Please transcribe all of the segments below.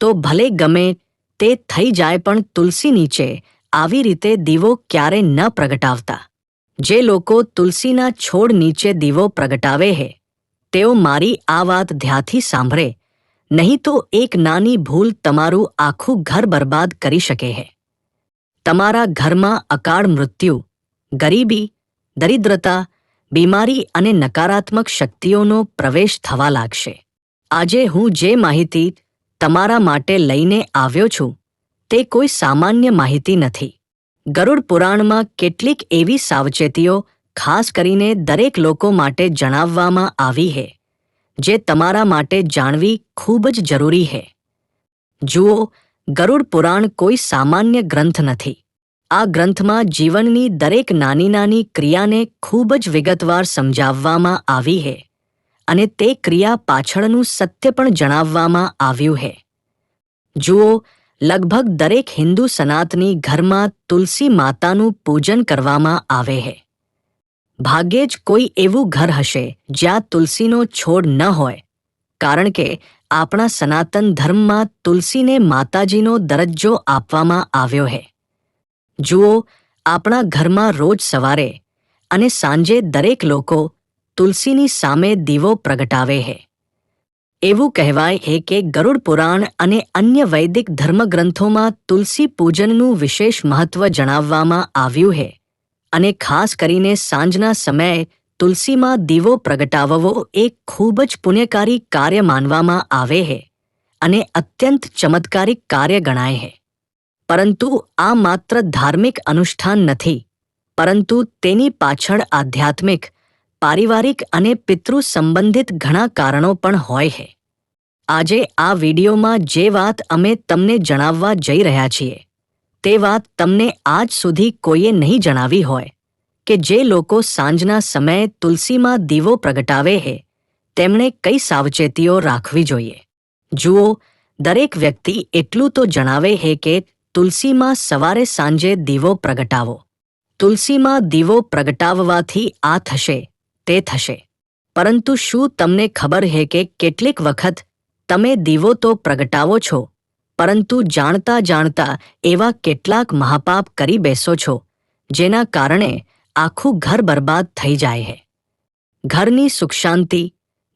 તો ભલે ગમે તે થઈ જાય પણ તુલસી નીચે આવી રીતે દીવો ક્યારે ન પ્રગટાવતા. જે લોકો તુલસીના છોડ નીચે દીવો પ્રગટાવે હે, તેઓ મારી આ વાત ધ્યાથી સાંભળે, નહીં તો એક નાની ભૂલ તમારું આખું ઘર બરબાદ કરી શકે હે. તમારા ઘરમાં અકાળ મૃત્યુ, ગરીબી, દરિદ્રતા, બીમારી અને નકારાત્મક શક્તિઓનો પ્રવેશ થવા લાગશે. આજે હું જે માહિતી તમારા માટે લઈને આવ્યો છું. તે કોઈ સામાન્ય માહિતી નથી. ગરુડ પુરાણમાં કેટલીક એવી સાવચેતીઓ, ખાસ કરીને દરેક લોકો માટે જણાવવામાં આવી છે, જે તમારા માટે જાણવી ખૂબ જ જરૂરી છે. જુઓ, ગરુડ પુરાણ કોઈ સામાન્ય ગ્રંથ નથી. આ ગ્રંથમાં જીવનની દરેક નાની નાની ક્રિયાને ખૂબ જ વિગતવાર સમજાવવામાં આવી છે. અને તે ક્રિયા પાછળનું સત્ય પણ જણાવવામાં આવ્યું છે. જુઓ, લગભગ દરેક હિન્દુ સનાતની ઘરમાં તુલસી માતાનું પૂજન કરવામાં આવે છે. ભાગ્યે જ કોઈ એવું ઘર હશે જ્યાં તુલસીનો છોડ ન હોય. કારણ કે આપણા સનાતન ધર્મમાં તુલસીને માતાજીનો દરજ્જો આપવામાં આવ્યો છે. જુઓ, આપણા ઘરમાં રોજ સવારે અને સાંજે દરેક લોકો તુલસીની સામે દીવો પ્રગટાવે છે એવું કહેવાય છે કે ગરુડ પુરાણ અને અન્ય વૈદિક ધર્મગ્રંથોમાં તુલસી પૂજનનું વિશેષ મહત્વ જણાવવામાં આવ્યું છે અને ખાસ કરીને સાંજના સમયે તુલસીમાં દીવો પ્રગટાવવો એક ખૂબ જ પુણ્યકારી કાર્ય માનવામાં આવે છે અને અત્યંત ચમત્કારિક કાર્ય ગણાય છે પરંતુ આ માત્ર ધાર્મિક અનુષ્ઠાન નથી, પરંતુ તેની પાછળ આધ્યાત્મિક પારિવારિક અને પિતૃ સંબંધિત ઘણા કારણો પણ હોય છે. આજે આ વિડીયોમાં જે વાત અમે તમને જણાવવા જઈ રહ્યા છીએ, તે વાત તમને આજ સુધી કોઈએ નહીં જણાવી હોય, કે જે લોકો સાંજના સમયે તુલસીમાં દીવો પ્રગટાવે છે, તેમણે કઈ સાવચેતીઓ રાખવી જોઈએ. જુઓ, દરેક વ્યક્તિ એટલું તો જણાવે છે કે તુલસીમાં સવારે સાંજે દીવો પ્રગટાવો. તુલસીમાં દીવો પ્રગટાવવાથી આ થશે. તે થશે. પરંતુ શું તમને ખબર હે કે કેટલીક વખત તમે દીવો તો પ્રગટાવો છો, પરંતુ જાણતા જાણતા એવા કેટલાક મહાપાપ કરી બેસો છો, જેના કારણે આખું ઘર બરબાદ થઈ જાય છે ઘરની સુખ શાંતિ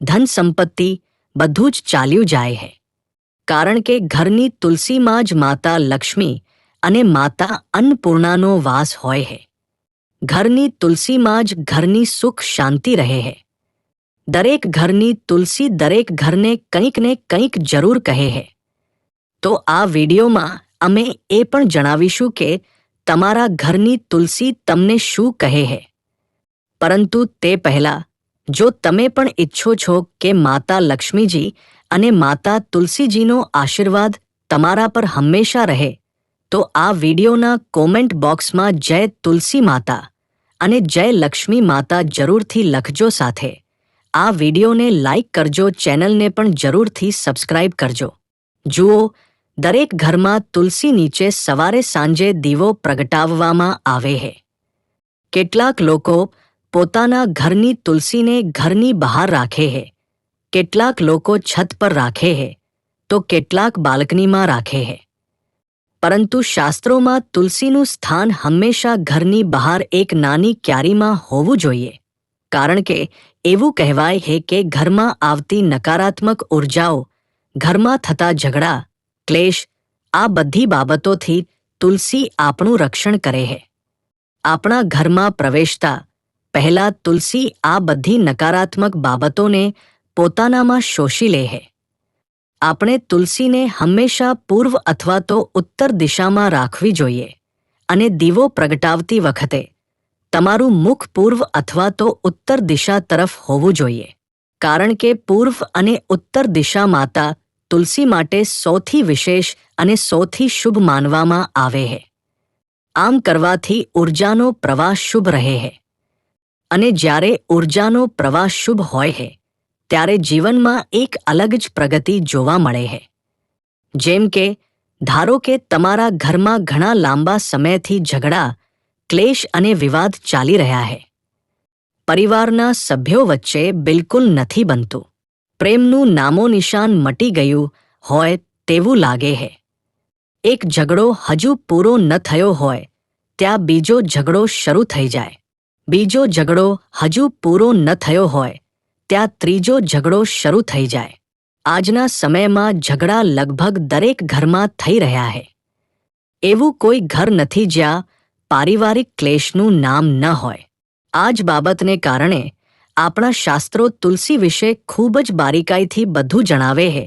ધન સંપત્તિ બધું જ ચાલ્યું જાય છે કારણ કે ઘરની તુલસીમાં જ માતા લક્ષ્મી અને માતા અન્નપૂર્ણાનો વાસ હોય છે ઘરની તુલસીમાં જ ઘરની સુખ શાંતિ રહે છે દરેક ઘરની તુલસી દરેક ઘરને કંઈક ને કંઈક જરૂર કહે છે તો આ વિડીયોમાં અમે એ પણ જણાવીશું કે તમારા ઘરની તુલસી તમને શું કહે છે પરંતુ તે પહેલા જો તમે પણ ઈચ્છો છો કે માતા લક્ષ્મીજી અને માતા તુલસીજીનો આશીર્વાદ તમારા પર હંમેશા રહે તો આ વિડીયોના કોમેન્ટ બોક્સમાં જય તુલસી માતા અને જય લક્ષ્મી માતા જરૂરથી લખજો સાથે. આ વિડીયોને લાઇક કરજો, ચેનલને પણ જરૂરથી સબસ્ક્રાઇબ કરજો. જુઓ, દરેક ઘરમાં તુલસી નીચે સવારે સાંજે દીવો પ્રગટાવવામાં આવે છે કેટલાક લોકો પોતાના ઘરની તુલસીને ઘરની બહાર રાખે છે કેટલાક લોકો છત પર રાખે છે તો કેટલાક બાલ્કનીમાં રાખે છે પરંતુ શાસ્ત્રોમાં તુલસીનું સ્થાન હંમેશા ઘરની બહાર એક નાની ક્યારીમાં હોવું જોઈએ. કારણ કે એવું કહેવાય છે કે ઘરમાં આવતી નકારાત્મક ઉર્જાઓ, ઘરમાં થતા ઝઘડા, ક્લેશ, આ બધી બાબતોથી તુલસી આપણું રક્ષણ કરે છે આપણા ઘરમાં પ્રવેશતા, પહેલા તુલસી આ બધી નકારાત્મક બાબતોને પોતાનામાં શોષી લે છે આપણે તુલસીને હંમેશા પૂર્વ અથવા તો ઉત્તર દિશામાં રાખવી જોઈએ અને દીવો પ્રગટાવતી વખતે તમારું મુખ પૂર્વ અથવા તો ઉત્તર દિશા તરફ હોવું જોઈએ. કારણ કે પૂર્વ અને ઉત્તર દિશા માતા તુલસી માટે સૌથી વિશેષ અને સૌથી શુભ માનવામાં આવે છે આમ કરવાથી ઉર્જાનો પ્રવાહ શુભ રહે છે અને જ્યારે ઉર્જાનો પ્રવાહ શુભ હોય છે ત્યારે જીવનમાં એક અલગ જ પ્રગતિ જોવા મળે છે. જેમ કે, ધારો કે તમારા ઘરમાં ઘણા લાંબા સમયથી ઝઘડા, ક્લેશ અને વિવાદ ચાલી રહ્યા છે. પરિવારના સભ્યો વચ્ચે બિલકુલ નથી બનતું. પ્રેમનું નામો નિશાન મટી ગયું હોય તેવું લાગે છે. એક ઝઘડો હજુ પૂરો ન થયો હોય, ત્યાં બીજો ઝઘડો શરૂ થઈ જાય. બીજો ઝઘડો હજુ પૂરો ન થયો હોય ત્યાં ત્રીજો ઝઘડો શરૂ થઈ જાય. આજના સમયમાં ઝઘડા લગભગ દરેક ઘરમાં થઈ રહ્યા છે એવું કોઈ ઘર નથી જ્યાં પારિવારિક ક્લેશનું નામ ન હોય. આ જ બાબતને કારણે આપણા શાસ્ત્રો તુલસી વિશે ખૂબ જ બારીકાઈથી બધું જણાવે છે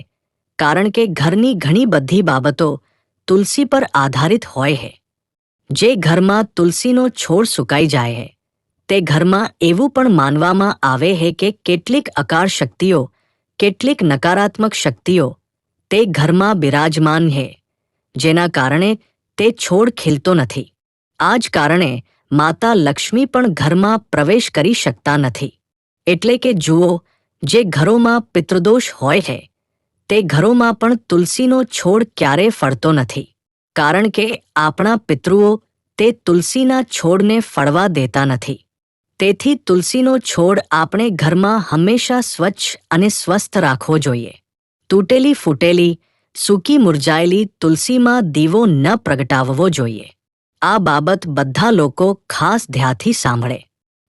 કારણ કે ઘરની ઘણી બધી બાબતો તુલસી પર આધારિત હોય છે જે ઘરમાં તુલસીનો છોડ સુકાઈ જાય છે તે ઘરમાં એવું પણ માનવામાં આવે છે કે કેટલીક અકાર શક્તિઓ, કેટલીક નકારાત્મક શક્તિઓ તે ઘરમાં બિરાજમાન છે જેના કારણે તે છોડ ખીલતો નથી. આ જ કારણે માતા લક્ષ્મી પણ ઘરમાં પ્રવેશ કરી શકતા નથી. એટલે કે જુઓ, જે ઘરોમાં પિતૃદોષ હોય છે તે ઘરોમાં પણ તુલસીનો છોડ ક્યારે ફળતો નથી. કારણ કે આપણા પિતૃઓ તે તુલસીના છોડને ફળવા દેતા નથી. તેથી તુલસીનો છોડ આપણે ઘરમાં હંમેશા સ્વચ્છ અને સ્વસ્થ રાખવો જોઈએ. તૂટેલી ફૂટેલી, સૂકી મુરઝાયેલી તુલસીમાં દીવો ન પ્રગટાવવો જોઈએ. આ બાબત બધા લોકો ખાસ ધ્યાથી સાંભળે.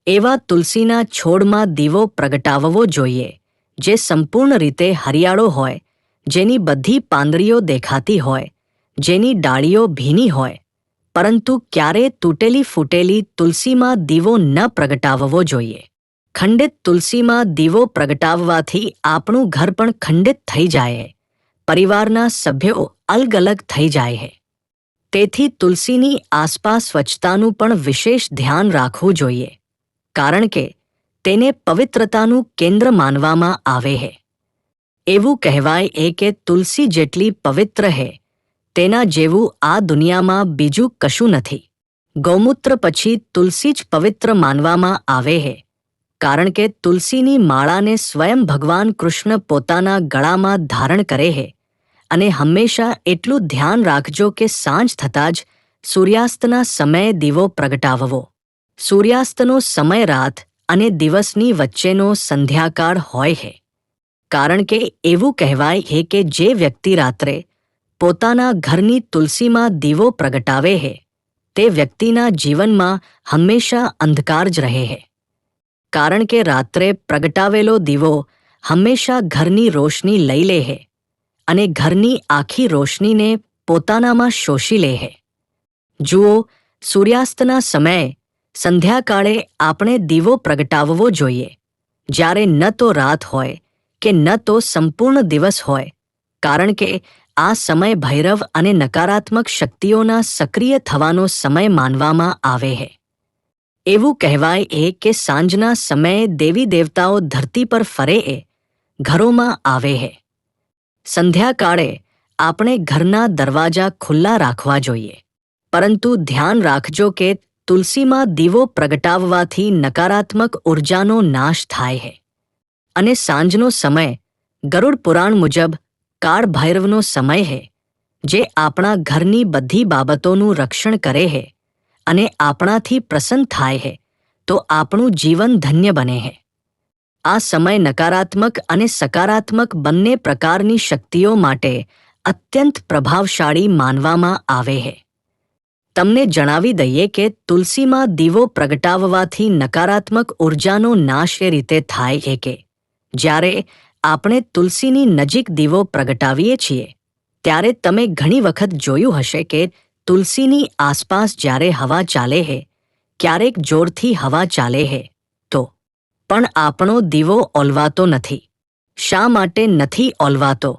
એવા તુલસીના છોડમાં દીવો પ્રગટાવવો જોઈએ, જે સંપૂર્ણ રીતે હરિયાળો હોય, જેની બધી પાંદડીઓ દેખાતી હોય, જેની ડાળીઓ ભીની હોય પરંતુ ક્યારે તૂટેલી ફૂટેલી તુલસીમાં દીવો ન પ્રગટાવવો જોઈએ? ખંડિત તુલસીમાં દીવો પ્રગટાવવાથી આપણું ઘર પણ ખંડિત થઈ જાય પરિવારના સભ્યો અલગ અલગ થઈ જાય છે તેથી તુલસીની આસપાસ સ્વચ્છતાનું પણ વિશેષ ધ્યાન રાખવું જોઈએ. કારણ કે તેને પવિત્રતાનું કેન્દ્ર માનવામાં આવે છે એવું કહેવાય એ કે તુલસી જેટલી પવિત્ર હે તેના જેવું આ દુનિયામાં બીજું કશું નથી. ગૌમૂત્ર પછી તુલસી જ પવિત્ર માનવામાં આવે છે કારણ કે તુલસીની માળાને સ્વયં ભગવાન કૃષ્ણ પોતાના ગળામાં ધારણ કરે છે અને હંમેશા એટલું ધ્યાન રાખજો કે સાંજ થતાં જ સૂર્યાસ્તના સમયે દીવો પ્રગટાવવો. સૂર્યાસ્તનો સમય રાત અને દિવસની વચ્ચેનો સંધ્યાકાળ હોય છે કારણ કે એવું કહેવાય છે કે જે વ્યક્તિ રાત્રે પોતાના ઘરની તુલસીમાં દીવો પ્રગટાવે છે તે વ્યક્તિના જીવનમાં હંમેશા અંધકાર જ રહે છે કારણ કે રાત્રે પ્રગટાવેલો દીવો હંમેશા ઘરની રોશની લઈ લે છે અને ઘરની આખી રોશનીને પોતાનામાં શોષી લે છે જુઓ, સૂર્યાસ્તના સમયે સંધ્યાકાળે આપણે દીવો પ્રગટાવવો જોઈએ. જ્યારે ન તો રાત હોય કે ન તો સંપૂર્ણ દિવસ હોય, કારણ કે આ સમય ભૈરવ અને નકારાત્મક શક્તિઓના સક્રિય થવાનો સમય માનવામાં આવે છે એવું કહેવાય એ કે સાંજના સમયે દેવી દેવતાઓ ધરતી પર ફરે એ ઘરોમાં આવે છે સંધ્યાકાળે આપણે ઘરના દરવાજા ખુલ્લા રાખવા જોઈએ. પરંતુ ધ્યાન રાખજો કે તુલસીમાં દીવો પ્રગટાવવાથી નકારાત્મક ઉર્જાનો નાશ થાય છે અને સાંજનો સમય ગરુડ પુરાણ મુજબ કાળ ભૈરવનો સમય છે જે આપણા ઘરની બધી બાબતોનું રક્ષણ કરે છે અને આપણાથી પ્રસન્ન થાય છે તો આપણું જીવન ધન્ય બને છે આ સમય નકારાત્મક અને સકારાત્મક બંને પ્રકારની શક્તિઓ માટે અત્યંત પ્રભાવશાળી માનવામાં આવે છે તમને જણાવી દઈએ કે તુલસીમાં દીવો પ્રગટાવવાથી નકારાત્મક ઉર્જાનો નાશ એ રીતે થાય છે કે, જ્યારે આપણે તુલસીની નજીક દીવો પ્રગટાવીએ છીએ, ત્યારે તમે ઘણી વખત જોયું હશે કે તુલસીની આસપાસ જ્યારે હવા ચાલે છે ક્યારેક જોરથી હવા ચાલે છે તો, પણ આપણો દીવો ઓલવાતો નથી. શા માટે નથી ઓલવાતો?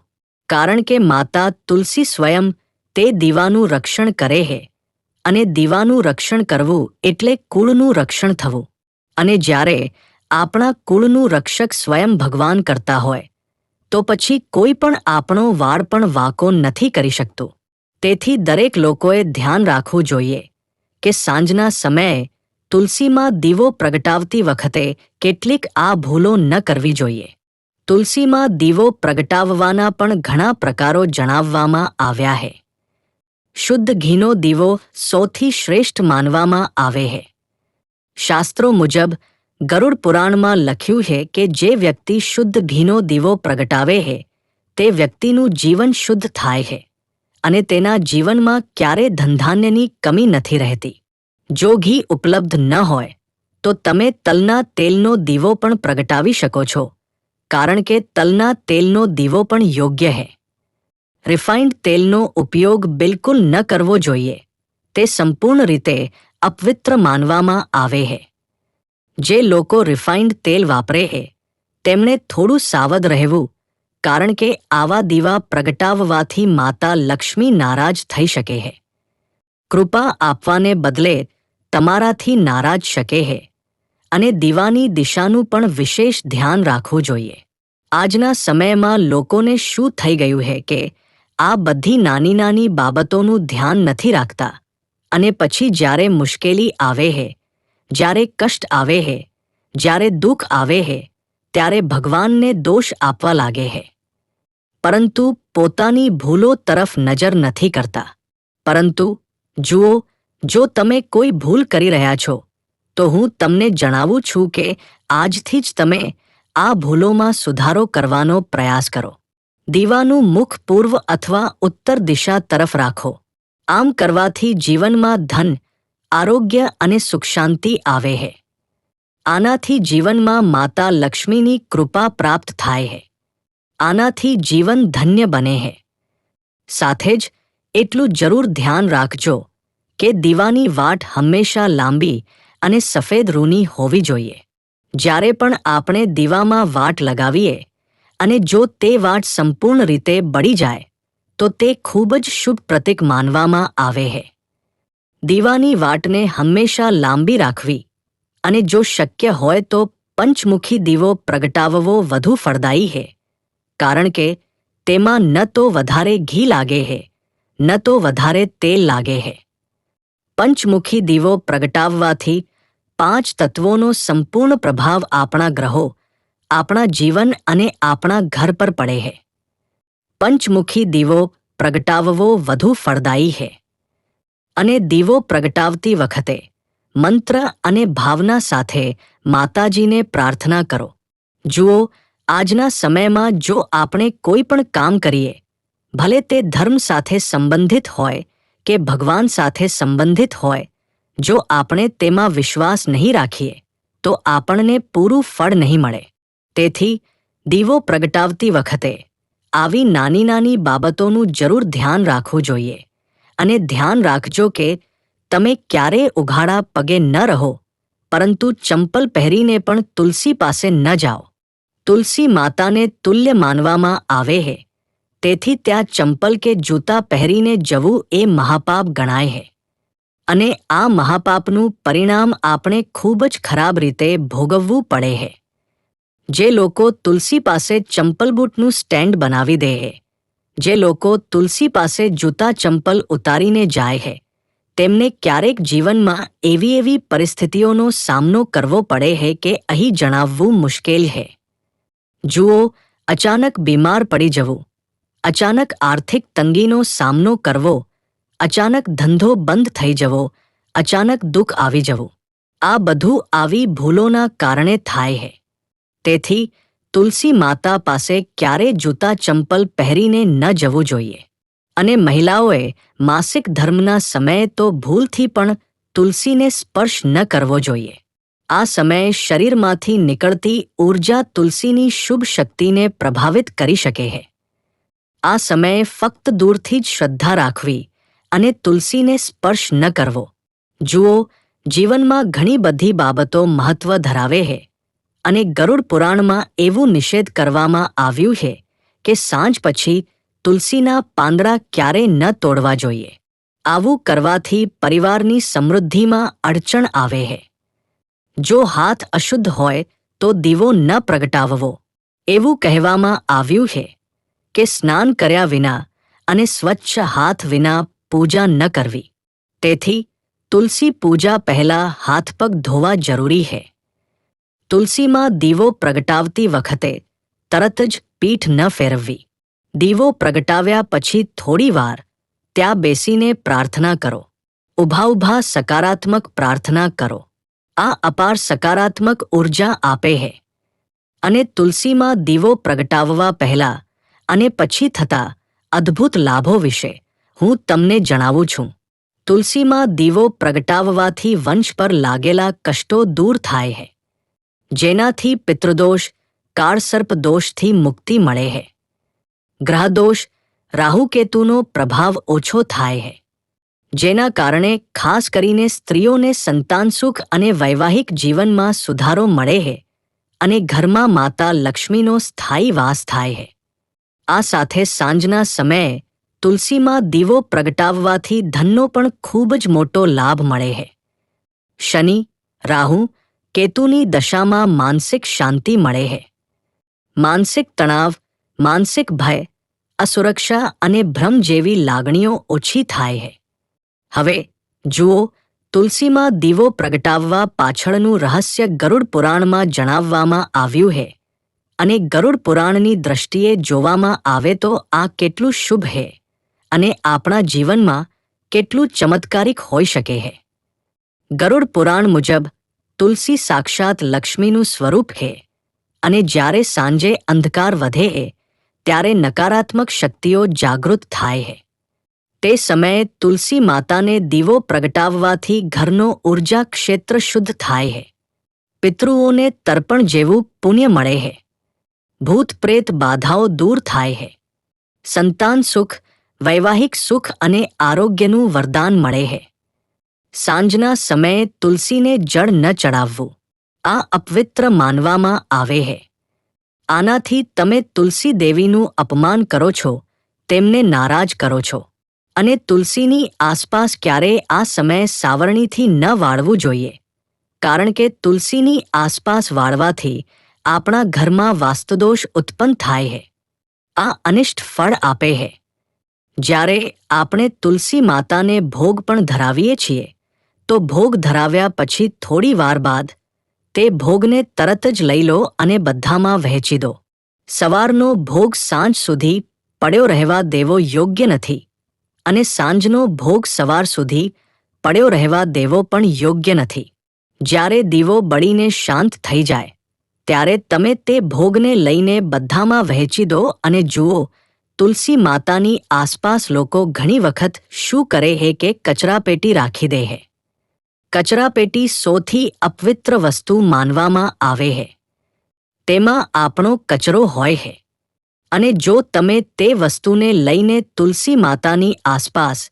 કારણ કે માતા તુલસી સ્વયં તે દીવાનું રક્ષણ કરે છે અને દીવાનું રક્ષણ કરવું એટલે કુળનું રક્ષણ થવું. અને જ્યારે આપણા કુળનું રક્ષક સ્વયં ભગવાન કરતા હોય, તો પછી કોઈ પણ આપણો વાળ પણ વાકો નથી કરી શકતું. તેથી દરેક લોકોએ ધ્યાન રાખવું જોઈએ કે સાંજના સમયે તુલસીમાં દીવો પ્રગટાવતી વખતે કેટલીક આ ભૂલો ન કરવી જોઈએ. તુલસીમાં દીવો પ્રગટાવવાના પણ ઘણા પ્રકારો જણાવવામાં આવ્યા છે શુદ્ધ ઘીનો દીવો સૌથી શ્રેષ્ઠ માનવામાં આવે છે શાસ્ત્રો મુજબ ગરુડ પુરાણમાં લખ્યું છે કે જે વ્યક્તિ શુદ્ધ ઘીનો દીવો પ્રગટાવે છે, તે વ્યક્તિનું જીવન શુદ્ધ થાય છે અને તેના જીવનમાં ક્યારે ધનધાન્યની કમી નથી રહેતી. જો ઘી ઉપલબ્ધ ન હોય, તો તમે તલના તેલનો દીવો પણ પ્રગટાવી શકો છો, કારણ કે તલના તેલનો દીવો પણ યોગ્ય છે. રિફાઇન્ડ તેલનો ઉપયોગ બિલકુલ ન કરવો જોઈએ, તે સંપૂર્ણ રીતે અપવિત્ર માનવામાં આવે છે. જે લોકો રિફાઇન્ડ તેલ વાપરે છે તેમણે થોડું સાવધ રહેવું, કારણ કે આવા દીવા પ્રગટાવવાથી માતા લક્ષ્મી નારાજ થઈ શકે છે. કૃપા આપવાને બદલે તમારાથી નારાજ શકે છે, અને દીવાની દિશાનું પણ વિશેષ ધ્યાન રાખવું જોઈએ. આજના સમયમાં લોકોને શું થઈ ગયું છે કે આ બધી નાની નાની બાબતોનું ધ્યાન નથી રાખતા, અને પછી જ્યારે મુશ્કેલી આવે છે જ્યારે કષ્ટ આવે છે જ્યારે દુઃખ આવે છે ત્યારે ભગવાનને દોષ આપવા લાગે છે પરંતુ પોતાની ભૂલો તરફ નજર નથી કરતા. પરંતુ જુઓ, જો તમે કોઈ ભૂલ કરી રહ્યા છો, તો હું તમને જણાવું છું કે આજથી જ તમે આ ભૂલોમાં સુધારો કરવાનો પ્રયાસ કરો. દીવાનું મુખ પૂર્વ અથવા ઉત્તર દિશા તરફ રાખો. આમ કરવાથી જીવનમાં ધન આરોગ્ય અને સુખ શાંતિ આવે છે આનાથી જીવનમાં માતા લક્ષ્મીની કૃપા પ્રાપ્ત થાય છે આનાથી જીવન ધન્ય બને છે સાથે જ એટલું જરૂર ધ્યાન રાખજો કે દીવાની વાટ હંમેશા લાંબી અને સફેદ રૂની હોવી જોઈએ. જ્યારે પણ આપણે દીવામાં વાટ લગાવીએ અને જો તે વાટ સંપૂર્ણ રીતે બળી જાય, તો તે ખૂબ જ શુભ પ્રતીક માનવામાં આવે છે દીવાની વાટને હંમેશા લાંબી રાખવી અને જો શક્ય હોય તો પંચમુખી દીવો પ્રગટાવવો વધુ ફળદાયી છે કારણ કે તેમાં ન તો વધારે ઘી લાગે છે ન તો વધારે તેલ લાગે છે પંચમુખી દીવો પ્રગટાવવાથી પાંચ તત્વોનો સંપૂર્ણ પ્રભાવ આપણા ગ્રહો, આપણા જીવન અને આપણા ઘર પર પડે છે પંચમુખી દીવો પ્રગટાવવો વધુ ફળદાયી છે અને દીવો પ્રગટાવતી વખતે મંત્ર અને ભાવના સાથે માતાજીને પ્રાર્થના કરો. જુઓ, આજના સમયમાં જો આપણે કોઈ પણ કામ કરીએ, ભલે તે ધર્મ સાથે સંબંધિત હોય કે ભગવાન સાથે સંબંધિત હોય, જો આપણે તેમાં વિશ્વાસ નહીં રાખીએ, તો આપણને પૂરું ફળ નહીં મળે. તેથી, દીવો પ્રગટાવતી વખતે આવી નાની નાની બાબતોનું જરૂર ધ્યાન રાખવું જોઈએ. અને ધ્યાન રાખજો કે તમે ક્યારે ઉઘાડા પગે ન રહો, પરંતુ ચંપલ પહેરીને પણ તુલસી પાસે ન જાઓ. તુલસી માતાને તુલ્ય માનવામાં આવે છે તેથી ત્યાં ચંપલ કે જૂતા પહેરીને જવું એ મહાપાપ ગણાય છે અને આ મહાપાપનું પરિણામ આપણે ખૂબ જ ખરાબ રીતે ભોગવવું પડે છે જે લોકો તુલસી પાસે ચંપલ બૂટનું સ્ટેન્ડ બનાવી દે છે જે લોકો તુલસી પાસે જૂતા ચંપલ ઉતારીને જાય છે તેમને ક્યારેક જીવનમાં એવી એવી પરિસ્થિતિઓનો સામનો કરવો પડે છે કે અહીં જણાવવું મુશ્કેલ છે જુઓ, અચાનક બીમાર પડી જવું, અચાનક આર્થિક તંગીનો સામનો કરવો, અચાનક ધંધો બંધ થઈ જવો, અચાનક દુઃખ આવી જવું, આ બધું આવી ભૂલોના કારણે થાય છે તેથી તુલસી માતા પાસે ક્યારે જૂતા ચંપલ પહેરીને ન જવું જોઈએ? અને મહિલાઓએ માસિક ધર્મના સમયે તો ભૂલથી પણ તુલસીને સ્પર્શ ન કરવો જોઈએ. આ સમયે શરીરમાંથી નીકળતી ઊર્જા તુલસીની શુભ શક્તિને પ્રભાવિત કરી શકે છે. આ સમયે ફક્ત દૂરથી જ શ્રદ્ધા રાખવી અને તુલસીને સ્પર્શ ન કરવો. જુઓ, જીવનમાં ઘણી બધી બાબતો મહત્વ ધરાવે છે. અને ગરુડ પુરાણમાં એવું નિષેધ કરવામાં આવ્યું છે કે સાંજ પછી તુલસીના પાંદડા ક્યારેય ન તોડવા જોઈએ. આવું કરવાથી પરિવારની સમૃદ્ધિમાં અડચણ આવે છે. જો હાથ અશુદ્ધ હોય તો દીવો ન પ્રગટાવવો. એવું કહેવામાં આવ્યું છે કે સ્નાન કર્યા વિના અને સ્વચ્છ હાથ વિના પૂજા ન કરવી. તેથી તુલસી પૂજા પહેલા હાથ પગ ધોવા જરૂરી છે. તુલસીમાં દીવો પ્રગટાવતી વખતે તરત જ પીઠ ન ફેરવવી. દીવો પ્રગટાવ્યા પછી થોડીવાર ત્યાં બેસીને પ્રાર્થના કરો. ઊભા ઊભા સકારાત્મક પ્રાર્થના કરો. આ અપાર સકારાત્મક ઊર્જા આપે છે અને તુલસીમાં દીવો પ્રગટાવવા પહેલા અને પછી થતા અદ્ભુત લાભો વિશે હું તમને જણાવું છું. તુલસીમાં દીવો પ્રગટાવવાથી વંશ પર લાગેલા કષ્ટો દૂર થાય છે જેનાથી પિતૃદોષ કાળસર્પદોષથી મુક્તિ મળે છે ગ્રહદોષ રાહુકેતુનો પ્રભાવ ઓછો થાય છે જેના કારણે ખાસ કરીને સ્ત્રીઓને સંતાન સુખ અને વૈવાહિક જીવનમાં સુધારો મળે છે અને ઘરમાં માતા લક્ષ્મીનો સ્થાયી વાસ થાય છે આ સાથે સાંજના સમયે તુલસીમાં દીવો પ્રગટાવવાથી ધનનો પણ ખૂબ જ મોટો લાભ મળે છે શનિ, રાહુ કેતુની દશામાં માનસિક શાંતિ મળે છે માનસિક તણાવ, માનસિક ભય, અસુરક્ષા અને ભ્રમ જેવી લાગણીઓ ઓછી થાય છે હવે, જુઓ, તુલસીમાં દીવો પ્રગટાવવા પાછળનું રહસ્ય ગરુડ પુરાણમાં જણાવવામાં આવ્યું છે અને ગરુડ પુરાણની દ્રષ્ટિએ જોવામાં આવે તો આ કેટલું શુભ છે અને આપણા જીવનમાં કેટલું ચમત્કારિક હોઈ શકે છે ગરુડ પુરાણ મુજબ તુલસી સાક્ષાત લક્ષ્મીનું સ્વરૂપ છે અને જ્યારે સાંજે અંધકાર વધે ત્યારે નકારાત્મક શક્તિઓ જાગૃત થાય છે તે સમયે તુલસી માતાને દીવો પ્રગટાવવાથી ઘરનો ઊર્જા ક્ષેત્ર શુદ્ધ થાય છે પિતૃઓને તર્પણ જેવું પુણ્ય મળે છે ભૂત પ્રેત બાધાઓ દૂર થાય છે સંતાન સુખ, વૈવાહિક સુખ અને આરોગ્યનું વરદાન મળે છે સાંજના સમયે તુલસીને જળ ન ચડાવવું. આ અપવિત્ર માનવામાં આવે છે આનાથી તમે તુલસી દેવીનું અપમાન કરો છો, તેમને નારાજ કરો છો. અને તુલસીની આસપાસ ક્યારેય આ સમયે સાવરણીથી ન વાળવું જોઈએ. કારણ કે તુલસીની આસપાસ વાળવાથી આપણા ઘરમાં વાસ્તુદોષ ઉત્પન્ન થાય છે આ અનિષ્ટ ફળ આપે છે જ્યારે આપણે તુલસી માતાને ભોગ પણ ધરાવીએ છીએ તો ભોગ ધરાવ્યા પછી થોડી વાર બાદ તે ભોગને તરત જ લઈ લો અને બધામાં વહેંચી દો. સવારનો ભોગ સાંજ સુધી પડ્યો રહેવા દેવો યોગ્ય નથી અને સાંજનો ભોગ સવાર સુધી પડ્યો રહેવા દેવો પણ યોગ્ય નથી. જ્યારે દીવો બળીને શાંત થઈ જાય, ત્યારે તમે તે ભોગને લઈને બધામાં વહેંચી દો અને જુઓ, તુલસી માતાની આસપાસ લોકો ઘણી વખત શું કરે હે કે કચરાપેટી રાખી દે હે. કચરાપેટી સૌથી અપવિત્ર વસ્તુ માનવામાં આવે છે તેમાં આપણો કચરો હોય છે અને જો તમે તે વસ્તુને લઈને તુલસી માતાની આસપાસ,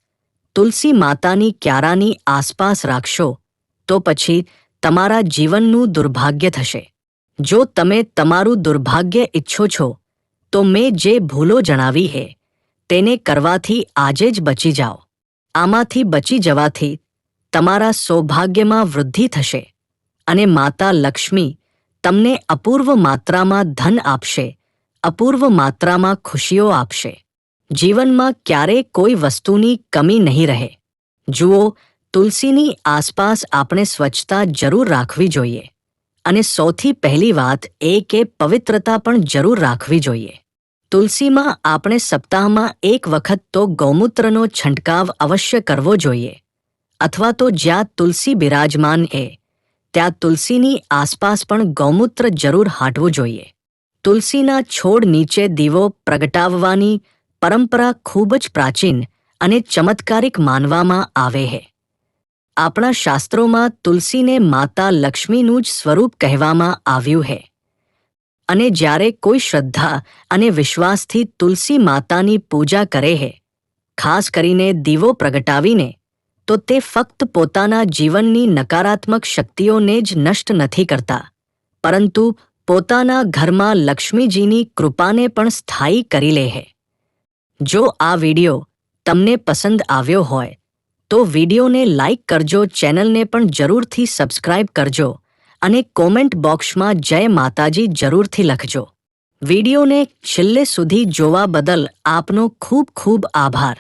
તુલસી માતાની ક્યારાની આસપાસ રાખશો, તો પછી તમારા જીવનનું દુર્ભાગ્ય થશે. જો તમે તમારું દુર્ભાગ્ય ઈચ્છો છો, તો મેં જે ભૂલો જણાવી હે, તેને કરવાથી આજે જ બચી જાઓ. આમાંથી બચી જવાથી તમારા સૌભાગ્યમાં વૃદ્ધિ થશે અને માતા લક્ષ્મી તમને અપૂર્વ માત્રામાં ધન આપશે, અપૂર્વ માત્રામાં ખુશીઓ આપશે. જીવનમાં ક્યારેય કોઈ વસ્તુની કમી નહીં રહે. જુઓ, તુલસીની આસપાસ આપણે સ્વચ્છતા જરૂર રાખવી જોઈએ. અને સૌથી પહેલી વાત એ કે પવિત્રતા પણ જરૂર રાખવી જોઈએ. તુલસીમાં આપણે સપ્તાહમાં એક વખત તો ગૌમૂત્રનો છંટકાવ અવશ્ય કરવો જોઈએ. અથવા તો જ્યાં તુલસી બિરાજમાન એ, ત્યાં તુલસીની આસપાસ પણ ગૌમૂત્ર જરૂર હાંટવું જોઈએ. તુલસીના છોડ નીચે દીવો પ્રગટાવવાની પરંપરા ખૂબ જ પ્રાચીન અને ચમત્કારિક માનવામાં આવે છે આપણા શાસ્ત્રોમાં તુલસીને માતા લક્ષ્મીનું જ સ્વરૂપ કહેવામાં આવ્યું છે અને જ્યારે કોઈ શ્રદ્ધા અને વિશ્વાસથી તુલસી માતાની પૂજા કરે છે ખાસ કરીને દીવો પ્રગટાવીને તો તે ફક્ત પોતાના જીવનની નકારાત્મક શક્તિઓને જ નષ્ટ નથી કરતા. પરંતુ પોતાના ઘરમાં લક્ષ્મીજીની કૃપાને પણ સ્થાયી કરી લે છે જો આ વિડિયો તમને પસંદ આવ્યો હોય, તો વિડિયોને લાઇક કરજો, ચેનલને પણ જરૂરથી સબસ્ક્રાઇબ કરજો અને કોમેન્ટ બોક્સમાં જય માતાજી જરૂરથી લખજો. વિડિયોને છેલ્લે સુધી જોવા બદલ આપનો ખૂબ ખૂબ આભાર.